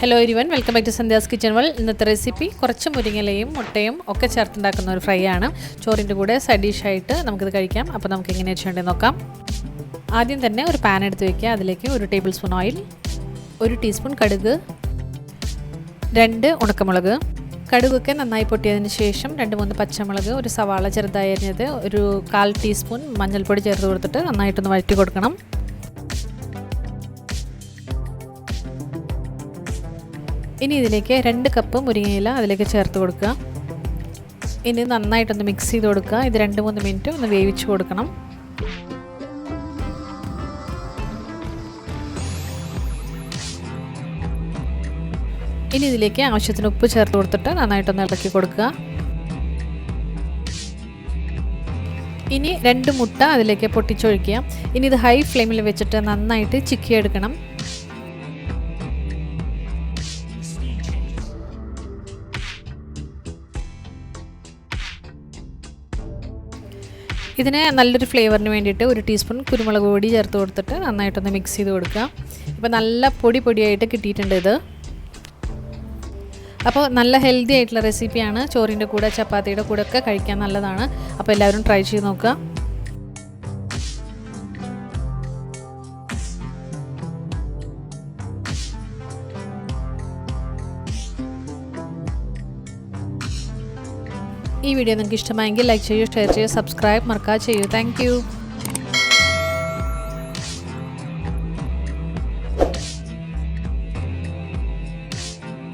Hello everyone welcome back to Sandhya's kitchen well ഇന്നത്തെ recipe കുറച്ച് മുരിങ്ങലയും മുട്ടയും ഒക്കെ ചേർത്തുണ്ടാക്കുന്ന ഒരു ഫ്രൈ ആണ്. ചോറിന്റെ കൂടെ സൈഡ് നമുക്കിത് കഴിക്കാം. അപ്പോൾ നമുക്ക് എങ്ങനെയാണ് ചെയ്യേണ്ടത് നോക്കാം. ആദ്യം തന്നെ ഒരു പാൻ എടുത്ത് വയ്ക്കുക അതിലേക്ക് ഒരു ടേബിൾ സ്പൂൺ ഓയിൽ ഒരു ടീസ്പൂൺ കടുക് രണ്ട് ഉണക്കമുളക്. കടുകൊക്കെ നന്നായി പൊട്ടിയതിന് ശേഷം രണ്ട് മൂന്ന് പച്ചമുളക് ഒരു സവാള ചെറുതായി അരിഞ്ഞത് ഒരു കാൽ ടീസ്പൂൺ മഞ്ഞൾപ്പൊടി ചേർത്ത് കൊടുത്തിട്ട് നന്നായിട്ടൊന്ന് വഴറ്റി കൊടുക്കണം. ഇനി ഇതിലേക്ക് രണ്ട് കപ്പ് മുരിങ്ങയില അതിലേക്ക് ചേർത്ത് കൊടുക്കുക. ഇനി നന്നായിട്ടൊന്ന് മിക്സ് ചെയ്ത് കൊടുക്കുക. ഇത് രണ്ട് മൂന്ന് മിനിറ്റ് ഒന്ന് വേവിച്ച് കൊടുക്കണം. ഇനി ഇതിലേക്ക് ആവശ്യത്തിന് ഉപ്പ് ചേർത്ത് കൊടുത്തിട്ട് നന്നായിട്ടൊന്ന് ഇളക്കി കൊടുക്കുക. ഇനി രണ്ട് മുട്ട അതിലേക്ക് പൊട്ടിച്ചൊഴിക്കുക. ഇനി ഇത് ഹൈ ഫ്ലെയിമിൽ വെച്ചിട്ട് നന്നായിട്ട് ചിക്കിയെടുക്കണം. ഇതിന് നല്ലൊരു ഫ്ലേവറിന് വേണ്ടിയിട്ട് ഒരു ടീസ്പൂൺ കുരുമുളക് പൊടി ചേർത്ത് കൊടുത്തിട്ട് നന്നായിട്ടൊന്ന് മിക്സ് ചെയ്ത് കൊടുക്കുക. ഇപ്പോൾ നല്ല പൊടി പൊടിയായിട്ട് കിട്ടിയിട്ടുണ്ട് ഇത്. അപ്പോൾ നല്ല ഹെൽത്തി ആയിട്ടുള്ള റെസിപ്പിയാണ് ചോറിന്റെ കൂടെ ചപ്പാത്തിയുടെ കൂടെ ഒക്കെ കഴിക്കാൻ നല്ലതാണ്. അപ്പോൾ എല്ലാവരും ട്രൈ ചെയ്ത് നോക്കുക. ഈ വീഡിയോ നിങ്ങൾക്ക് ഇഷ്ടമായെങ്കിൽ ലൈക്ക് ചെയ്യൂ ഷെയർ ചെയ്യൂ സബ്സ്ക്രൈബ് മറക്കാതെ ചെയ്യൂ. താങ്ക്